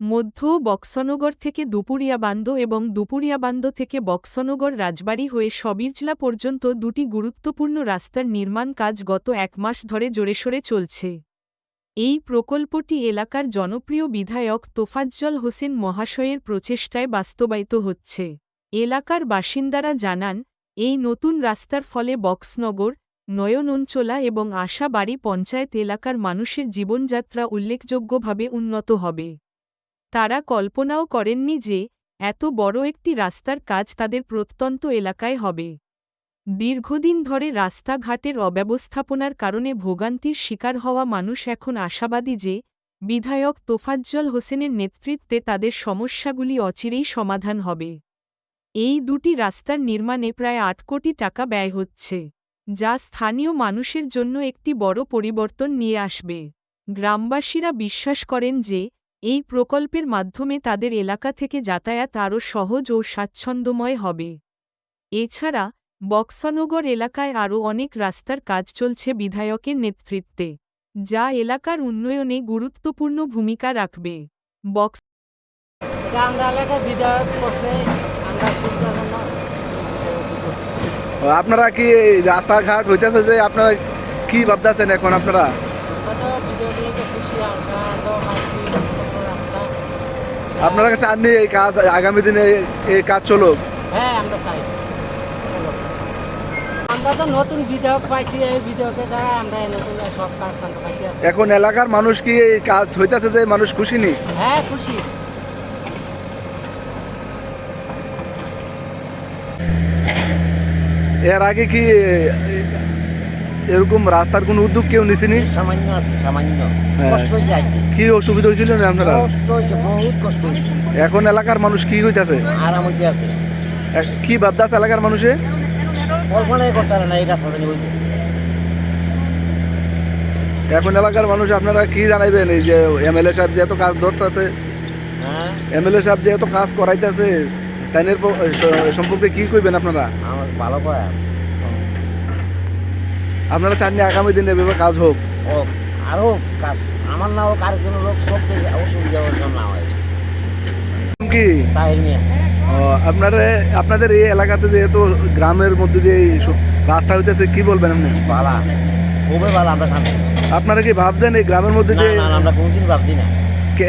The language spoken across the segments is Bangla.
মধ্য বক্সনগর থেকে দুপুরিয়াবান্দ এবং দুপুরিয়াবান্দ থেকে বক্সনগর রাজবাড়ী হয়ে সবিরজলা পর্যন্ত দুটি গুরুত্বপূর্ণ রাস্তার নির্মাণ কাজ গত এক মাস ধরে জোরেশোরে চলছে। এই প্রকল্পটি এলাকার জনপ্রিয় বিধায়ক তোফাজ্জল হোসেন মহাশয়ের প্রচেষ্টায় বাস্তবায়িত হচ্ছে। এলাকার বাসিন্দারা জানান, এই নতুন রাস্তার ফলে বক্সনগর, নয়নঞ্চলা এবং আশাবাড়ি পঞ্চায়েত এলাকার মানুষের জীবনযাত্রা উল্লেখযোগ্যভাবে উন্নত হবে। তারা কল্পনাও করেননি যে এত বড় একটি রাস্তার কাজ তাদের প্রত্যন্ত এলাকায় হবে। দীর্ঘদিন ধরে রাস্তাঘাটের অব্যবস্থাপনার কারণে ভোগান্তির শিকার হওয়া মানুষ এখন আশাবাদী যে বিধায়ক তোফাজ্জল হোসেনের নেতৃত্বে তাদের সমস্যাগুলি অচিরেই সমাধান হবে। এই দুটি রাস্তার নির্মাণে প্রায় আট কোটি টাকা ব্যয় হচ্ছে, যা স্থানীয় মানুষের জন্য একটি বড় পরিবর্তন নিয়ে আসবে। গ্রামবাসীরা বিশ্বাস করেন যে এই প্রকল্পের মাধ্যমে তাদের এলাকা থেকে যাতায়াত আরও সহজ ও স্বাচ্ছন্দ্যময় হবে। এছাড়া, বক্সনগর এলাকায় আরও অনেক রাস্তার কাজ চলছে বিধায়কের নেতৃত্বে, যা এলাকার উন্নয়নে গুরুত্বপূর্ণ ভূমিকা রাখবে। বক্স আপনারা কি রাস্তাঘাট হইতেছে যে আপনারা কি ভাবতেছেন এখন আপনারা আমরা তো বিধায়কগুলোকে খুশি আমরা তো পাইছি কোনো রাস্তা আপনারা চাননি এই কাজ আগামী দিনে এই- কাজ চলুক? হ্যাঁ আমরা চাই। আমরা তো নতুন বিধায়ক পাইছি এই বিধায়কের দ্বারা আমরা নতুন সব কাজ আমরা পাইতে আছি। এখন এলাকার মানুষ কি এই কাজ হইতেছে যে মানুষ খুশি নি? হ্যাঁ খুশি। এর আগে কি এরকম রাস্তার কোনো উদ্যোগ কেউ নিছেনি? সামান্য সামান্য। হ্যাঁ। কি অসুবিধা হয়েছিল না আপনারা? এখন এলাকার মানুষ কি হইতাছে আরাম হইতে আছে। এ- কি ভাবতেছে এলাকার মানুষে? কল্পনাই করতে না এই রাস্তাটা এখন এলাকার মানুষ আপনারা কি জানাইবেন? এই যে এম এমএলএ সাহেব যে এত কাজ ধরতেছে হ্যাঁ। এমএলএ সাহেব যে এত কাজ করাইতেছে তাইনের সম্পর্কে কি কইবেন আপনারা? আমার ভালো করে আপনারা চাননি আগামী দিনে এভাবে কাজ হোক? ও আরও কাজ। আমার না হোক আরেকজন লোক সব থেকে অসুবিধা না হয় কি? আপনারা আপনাদের এই এলাকাতে যেহেতু গ্রামের মধ্যে এই রাস্তা হইতেছে কি বলবেন আপনি? ভালো খুবই ভালো আমরা আপনারা কি ভাবছেন এই গ্রামের মধ্যে যে আমরা কোনোদিন ভাবছি না।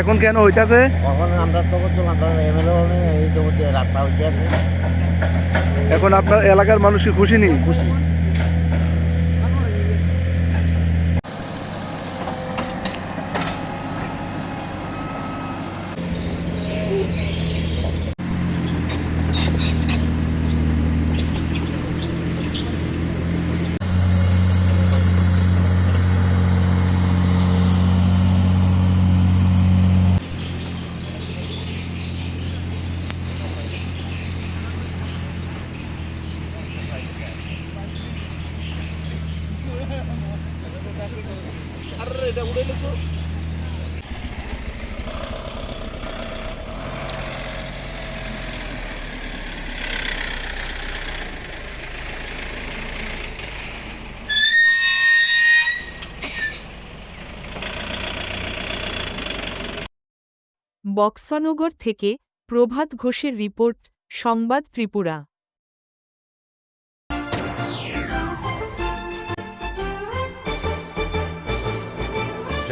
এখন কেন হইতাছে? কখন আমরা তো আমরা এমএলএ এই তো রাস্তা হইতে আছে। এখন আপনার এলাকার মানুষ কি খুশি নেই খুশি। বক্সনগর থেকে প্রভাত ঘোষের রিপোর্ট সংবাদ ত্রিপুরা।